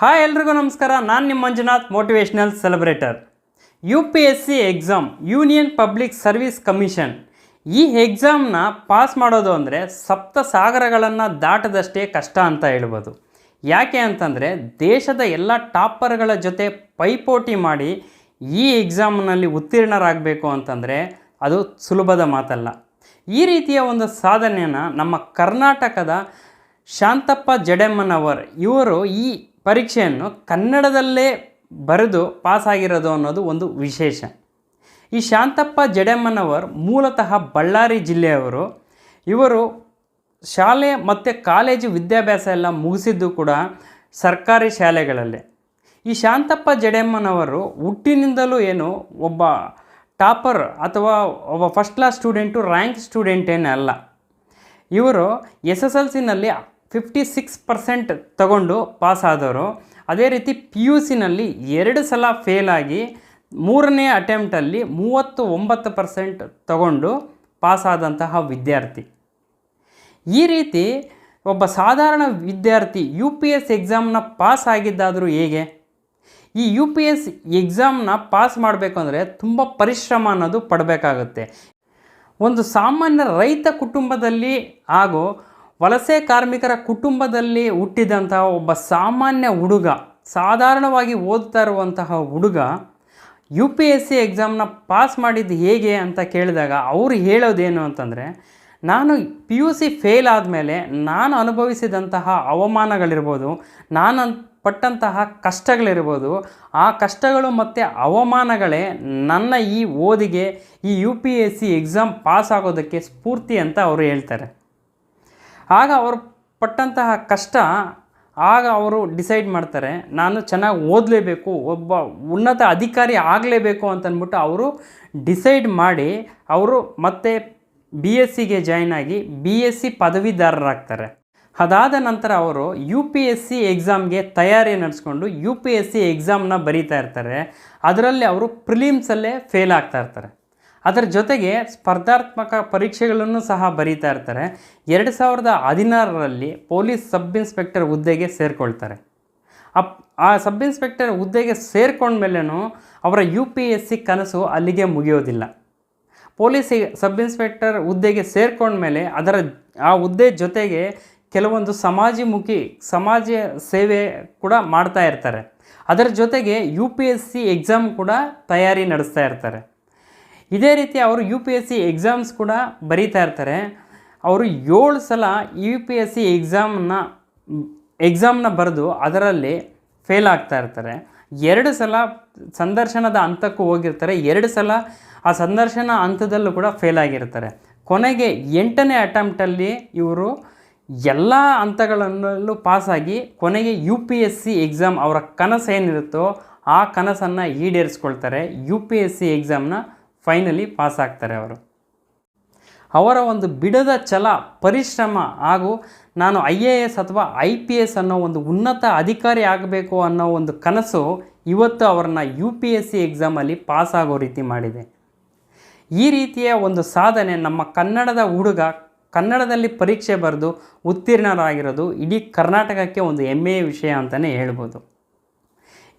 Hi ಎಲ್ರಿಗೂ ನಮಸ್ಕಾರ. ನಾನು ನಿಮ್ಮ Manjunath motivational celebrator U P S C exam union public service commission ಈ ಎಕ್ಸಾಮ್ನ ಪಾಸ್ ಮಾಡೋದು ಅಂದರೆ ಸಪ್ತ ಸಾಗರಗಳನ್ನು ದಾಟದಷ್ಟೇ ಕಷ್ಟ ಅಂತ ಹೇಳ್ಬೋದು. ಯಾಕೆ ಅಂತಂದರೆ ದೇಶದ ಎಲ್ಲ ಟಾಪರ್ಗಳ ಜೊತೆ ಪೈಪೋಟಿ ಮಾಡಿ ಈ ಎಕ್ಸಾಮ್ನಲ್ಲಿ ಉತ್ತೀರ್ಣರಾಗಬೇಕು ಅಂತಂದರೆ ಅದು ಸುಲಭದ ಮಾತಲ್ಲ. ಈ ರೀತಿಯ ಒಂದು ಸಾಧನೆಯನ್ನು ನಮ್ಮ ಕರ್ನಾಟಕದ ಶಾಂತಪ್ಪ ಜಡೆಮ್ಮನವರ್ ಇವರು ಈ ಪರೀಕ್ಷೆಯನ್ನು ಕನ್ನಡದಲ್ಲೇ ಬರೆದು ಪಾಸಾಗಿರೋದು ಅನ್ನೋದು ಒಂದು ವಿಶೇಷ. ಈ ಶಾಂತಪ್ಪ ಜಡೆಮ್ಮನವರು ಮೂಲತಃ ಬಳ್ಳಾರಿ ಜಿಲ್ಲೆಯವರು. ಇವರು ಶಾಲೆ ಮತ್ತು ಕಾಲೇಜು ವಿದ್ಯಾಭ್ಯಾಸ ಎಲ್ಲ ಮುಗಿಸಿದ್ದು ಕೂಡ ಸರ್ಕಾರಿ ಶಾಲೆಗಳಲ್ಲಿ. ಈ ಶಾಂತಪ್ಪ ಜಡೆಮ್ಮನವರು ಹುಟ್ಟಿನಿಂದಲೂ ಏನು ಒಬ್ಬ ಟಾಪರ್ ಅಥವಾ ಒಬ್ಬ first class student rank student ಅಲ್ಲ. ಇವರು ಎಸ್ ಎಸ್ ಎಲ್ ಸಿನಲ್ಲಿ ಫಿಫ್ಟಿ ಸಿಕ್ಸ್ ಪರ್ಸೆಂಟ್ ತಗೊಂಡು ಪಾಸ್ ಆದವರು. ಅದೇ ರೀತಿ ಪಿ ಯು ಸಿನಲ್ಲಿ ಎರಡು ಸಲ ಫೇಲ್ ಆಗಿ ಮೂರನೇ ಅಟೆಂಪ್ಟಲ್ಲಿ ಮೂವತ್ತು ಒಂಬತ್ತು ಪರ್ಸೆಂಟ್ ತಗೊಂಡು ಪಾಸ್ ಆದಂತಹ ವಿದ್ಯಾರ್ಥಿ. ಈ ರೀತಿ ಒಬ್ಬ ಸಾಧಾರಣ ವಿದ್ಯಾರ್ಥಿ ಯು ಪಿ ಎಸ್ ಎಕ್ಸಾಮ್ನ ಪಾಸ್ ಆಗಿದ್ದಾದರೂ ಹೇಗೆ? ಈ ಯು ಪಿ ಎಸ್ ಎಕ್ಸಾಮ್ನ ಪಾಸ್ ಮಾಡಬೇಕು ಅಂದರೆ ತುಂಬ ಪರಿಶ್ರಮ ಅನ್ನೋದು ಪಡಬೇಕಾಗುತ್ತೆ. ಒಂದು ಸಾಮಾನ್ಯ ರೈತ ಕುಟುಂಬದಲ್ಲಿ ಹಾಗೂ ವಲಸೆ ಕಾರ್ಮಿಕರ ಕುಟುಂಬದಲ್ಲಿ ಹುಟ್ಟಿದಂತಹ ಒಬ್ಬ ಸಾಮಾನ್ಯ ಹುಡುಗ, ಸಾಧಾರಣವಾಗಿ ಓದ್ತಾ ಇರುವಂತಹ ಹುಡುಗ ಯು ಪಿ ಎಸ್ ಸಿ ಎಕ್ಸಾಮ್ನ ಪಾಸ್ ಮಾಡಿದ್ದು ಹೇಗೆ ಅಂತ ಕೇಳಿದಾಗ ಅವರು ಹೇಳೋದೇನು ಅಂತಂದರೆ, ನಾನು ಪಿ ಯು ಸಿ ಫೇಲ್ ಆದಮೇಲೆ ನಾನು ಅನುಭವಿಸಿದಂತಹ ಅವಮಾನಗಳಿರ್ಬೋದು, ನಾನು ಪಟ್ಟಂತಹ ಕಷ್ಟಗಳಿರ್ಬೋದು, ಆ ಕಷ್ಟಗಳು ಮತ್ತು ಅವಮಾನಗಳೇ ನನ್ನ ಈ ಓದಿಗೆ ಈ U P S C exam pass ಆಗೋದಕ್ಕೆ ಸ್ಫೂರ್ತಿ ಅಂತ ಅವರು ಹೇಳ್ತಾರೆ. ಆಗ ಅವರು ಪಟ್ಟಂತಹ ಕಷ್ಟ ಆಗ ಅವರು ಡಿಸೈಡ್ ಮಾಡ್ತಾರೆ, ನಾನು ಚೆನ್ನಾಗಿ ಓದಲೇಬೇಕು, ಒಬ್ಬ ಉನ್ನತ ಅಧಿಕಾರಿ ಆಗಲೇಬೇಕು ಅಂತಂದ್ಬಿಟ್ಟು ಅವರು ಡಿಸೈಡ್ ಮಾಡಿ ಅವರು ಮತ್ತೆ ಬಿ ಎಸ್ ಸಿಗೆ ಜಾಯ್ನ್ ಆಗಿ ಬಿ ಎಸ್ ಸಿ ಪದವೀಧರರಾಗ್ತಾರೆ. ಅದಾದ ನಂತರ ಅವರು ಯು ಪಿ ಎಸ್ ಸಿ ಎಕ್ಸಾಮ್ಗೆ ತಯಾರಿ ನಡೆಸ್ಕೊಂಡು ಯು ಪಿ ಎಸ್ ಸಿ ಎಕ್ಸಾಮ್ನ ಬರೀತಾ ಇರ್ತಾರೆ. ಅದರಲ್ಲಿ ಅವರು ಪ್ರಿಲಿಮ್ಸಲ್ಲೇ ಫೇಲ್ ಆಗ್ತಾ ಇರ್ತಾರೆ. ಅದರ ಜೊತೆಗೆ ಸ್ಪರ್ಧಾತ್ಮಕ ಪರೀಕ್ಷೆಗಳನ್ನು ಸಹ ಬರೀತಾ ಇರ್ತಾರೆ. ಎರಡು ಸಾವಿರದ ಹದಿನಾರರಲ್ಲಿ ಪೊಲೀಸ್ ಸಬ್ ಇನ್ಸ್ಪೆಕ್ಟರ್ ಹುದ್ದೆಗೆ ಸೇರಿಕೊಳ್ತಾರೆ. ಅಪ್, ಆ ಸಬ್ ಇನ್ಸ್ಪೆಕ್ಟರ್ ಹುದ್ದೆಗೆ ಮೇಲೆನೂ ಅವರ ಯು ಪಿ ಎಸ್ ಸಿ ಕನಸು ಅಲ್ಲಿಗೆ ಮುಗಿಯೋದಿಲ್ಲ. ಪೊಲೀಸ್ ಸಬ್ ಇನ್ಸ್ಪೆಕ್ಟರ್ ಹುದ್ದೆಗೆ ಸೇರ್ಕೊಂಡ್ಮೇಲೆ ಅದರ, ಆ ಹುದ್ದೆ ಜೊತೆಗೆ ಕೆಲವೊಂದು ಸಮಾಜಮುಖಿ, ಸಮಾಜ ಸೇವೆ ಕೂಡ ಮಾಡ್ತಾ ಇರ್ತಾರೆ. ಅದರ ಜೊತೆಗೆ U P S C exam ಕೂಡ ತಯಾರಿ ನಡೆಸ್ತಾ ಇರ್ತಾರೆ. ಇದೇ ರೀತಿ ಅವರು U P S C exams ಕೂಡ ಬರೀತಾ ಇರ್ತಾರೆ. ಅವರು ಏಳು ಸಲ ಯು ಪಿ ಎಸ್ ಸಿ ಎಕ್ಸಾಮ್ನ ಎಕ್ಸಾಮ್ನ ಬರೆದು ಅದರಲ್ಲಿ ಫೇಲ್ ಆಗ್ತಾ ಇರ್ತಾರೆ. ಎರಡು ಸಲ ಸಂದರ್ಶನದ ಹಂತಕ್ಕೂ ಹೋಗಿರ್ತಾರೆ. ಎರಡು ಸಲ ಆ ಸಂದರ್ಶನ ಹಂತದಲ್ಲೂ ಕೂಡ ಫೇಲ್ ಆಗಿರ್ತಾರೆ. ಕೊನೆಗೆ ಎಂಟನೇ ಅಟೆಂಪ್ಟಲ್ಲಿ ಇವರು ಎಲ್ಲ ಹಂತಗಳಲ್ಲೂ ಪಾಸಾಗಿ ಕೊನೆಗೆ U P S C exam ಅವರ ಕನಸು ಏನಿರುತ್ತೋ ಆ ಕನಸನ್ನು ಈಡೇರಿಸ್ಕೊಳ್ತಾರೆ. ಯು ಪಿ ಎಸ್ ಸಿ ಎಕ್ಸಾಮ್ನ ಫೈನಲಿ ಪಾಸ್ ಆಗ್ತಾರೆ ಅವರು. ಅವರ ಒಂದು ಬಿಡದ ಛಲ, ಪರಿಶ್ರಮ ಹಾಗೂ ನಾನು ಐ ಎ ಎಸ್ ಅಥವಾ ಐ ಪಿ ಎಸ್ ಅನ್ನೋ ಒಂದು ಉನ್ನತ ಅಧಿಕಾರಿ ಆಗಬೇಕು ಅನ್ನೋ ಒಂದು ಕನಸು ಇವತ್ತು ಅವರನ್ನ ಯು ಪಿ ಎಸ್ ಸಿ ಎಕ್ಸಾಮಲ್ಲಿ ಪಾಸ್ ಆಗೋ ರೀತಿ ಮಾಡಿದೆ. ಈ ರೀತಿಯ ಒಂದು ಸಾಧನೆ ನಮ್ಮ ಕನ್ನಡದ ಹುಡುಗ ಕನ್ನಡದಲ್ಲಿ ಪರೀಕ್ಷೆ ಬರೆದು ಉತ್ತೀರ್ಣರಾಗಿರೋದು ಇಡೀ ಕರ್ನಾಟಕಕ್ಕೆ ಒಂದು ಹೆಮ್ಮೆಯ ವಿಷಯ ಅಂತಲೇ ಹೇಳ್ಬೋದು.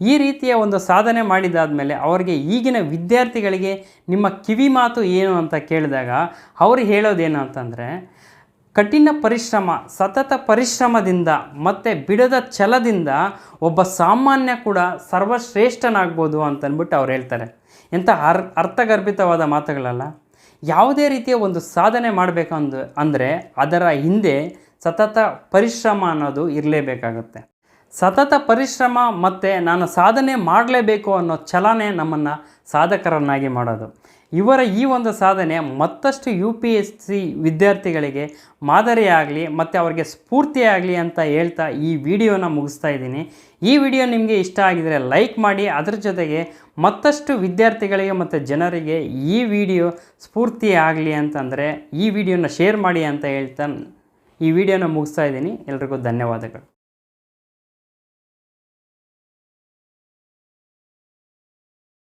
ಈ ರೀತಿಯ ಒಂದು ಸಾಧನೆ ಮಾಡಿದಾದಮೇಲೆ ಅವರಿಗೆ ಈಗಿನ ವಿದ್ಯಾರ್ಥಿಗಳಿಗೆ ನಿಮ್ಮ ಕಿವಿ ಮಾತು ಏನು ಅಂತ ಕೇಳಿದಾಗ ಅವರು ಹೇಳೋದೇನು ಅಂತಂದರೆ, ಕಠಿಣ ಪರಿಶ್ರಮ, ಸತತ ಪರಿಶ್ರಮದಿಂದ ಮತ್ತು ಬಿಡದ ಛಲದಿಂದ ಒಬ್ಬ ಸಾಮಾನ್ಯ ಕೂಡ ಸರ್ವಶ್ರೇಷ್ಠನಾಗ್ಬೋದು ಅಂತಂದ್ಬಿಟ್ಟು ಅವ್ರು ಹೇಳ್ತಾರೆ. ಎಂಥ ಅರ್, ಅರ್ಥಗರ್ಭಿತವಾದ ಮಾತುಗಳಲ್ಲ. ಯಾವುದೇ ರೀತಿಯ ಒಂದು ಸಾಧನೆ ಮಾಡಬೇಕಂದು, ಅಂದರೆ ಅದರ ಹಿಂದೆ ಸತತ ಪರಿಶ್ರಮ ಅನ್ನೋದು ಇರಲೇಬೇಕಾಗುತ್ತೆ. ಸತತ ಪರಿಶ್ರಮ ಮತ್ತು ನಾನು ಸಾಧನೆ ಮಾಡಲೇಬೇಕು ಅನ್ನೋ ಛಲನೆ ನಮ್ಮನ್ನು ಸಾಧಕರನ್ನಾಗಿ ಮಾಡೋದು. ಇವರ ಈ ಒಂದು ಸಾಧನೆ ಮತ್ತಷ್ಟು ಯು ಪಿ ಎಸ್ ಸಿ ವಿದ್ಯಾರ್ಥಿಗಳಿಗೆ ಮಾದರಿಯಾಗಲಿ ಮತ್ತು ಅವರಿಗೆ ಸ್ಫೂರ್ತಿಯಾಗಲಿ ಅಂತ ಹೇಳ್ತಾ ಈ ವಿಡಿಯೋನ ಮುಗಿಸ್ತಾ ಇದ್ದೀನಿ. ಈ ವಿಡಿಯೋ ನಿಮಗೆ ಇಷ್ಟ ಆಗಿದರೆ ಲೈಕ್ ಮಾಡಿ, ಅದರ ಜೊತೆಗೆ ಮತ್ತಷ್ಟು ವಿದ್ಯಾರ್ಥಿಗಳಿಗೆ ಮತ್ತು ಜನರಿಗೆ ಈ ವಿಡಿಯೋ ಸ್ಫೂರ್ತಿ ಆಗಲಿ ಅಂತಂದರೆ ಈ ವಿಡಿಯೋನ ಶೇರ್ ಮಾಡಿ ಅಂತ ಹೇಳ್ತಾ ಈ ವಿಡಿಯೋನ ಮುಗಿಸ್ತಾ ಇದ್ದೀನಿ. ಎಲ್ರಿಗೂ ಧನ್ಯವಾದಗಳು.